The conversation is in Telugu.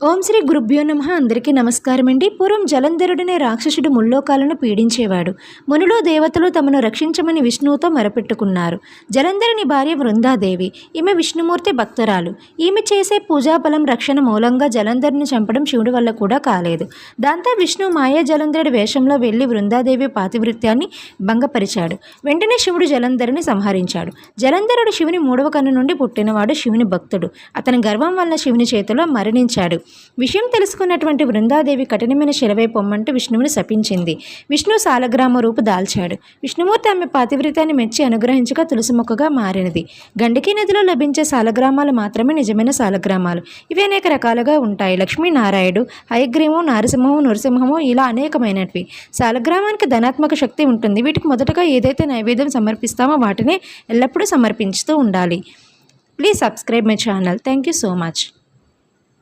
ఓం శ్రీ గురుభ్యో నమ. అందరికీ నమస్కారం అండి. పూర్వం జలంధరుడనే రాక్షసుడు ముల్లోకాలను పీడించేవాడు. మునులో దేవతలు తమను రక్షించమని విష్ణువుతో మొరపెట్టుకున్నారు. జలంధరుని భార్య వృందాదేవి ఈమె విష్ణుమూర్తి భక్తురాలు. ఈమె చేసే పూజాబలం రక్షణ మూలంగా జలంధరుని చంపడం శివుడి వల్ల కూడా కాలేదు. దాంతో విష్ణు మాయా జలంధరుడి వేషంలో వెళ్ళి వృందాదేవి పాతివృత్యాన్ని భంగపరిచాడు. వెంటనే శివుడు జలంధరుని సంహరించాడు. జలంధరుడు శివుని మూడవ కన్ను నుండి పుట్టినవాడు శివుని భక్తుడు. అతని గర్వం వల్ల శివుని చేతిలో మరణించాడు. విషయం తెలుసుకున్నటువంటి వృందాదేవి కఠినమైన శిలవై పొమ్మంటూ విష్ణువుని శపించింది. విష్ణు సాలగ్రామ రూపు దాల్చాడు. విష్ణుమూర్తి ఆమె పాతివ్రతాన్ని మెచ్చి అనుగ్రహించగా తులసి మొక్కగా మారినది. గండికి నదిలో లభించే సాలగ్రామాలు మాత్రమే నిజమైన సాలగ్రామాలు. ఇవి అనేక రకాలుగా ఉంటాయి. లక్ష్మీనారాయణుడు హయగ్రీవం నారసింహము నృసింహము ఇలా అనేకమైనవి. సాలగ్రామానికి ధనాత్మక శక్తి ఉంటుంది. వీటికి మొదటగా ఏదైతే నైవేద్యం సమర్పిస్తామో వాటిని ఎల్లప్పుడూ సమర్పించుతూ ఉండాలి. Please subscribe my channel. Thank you so much.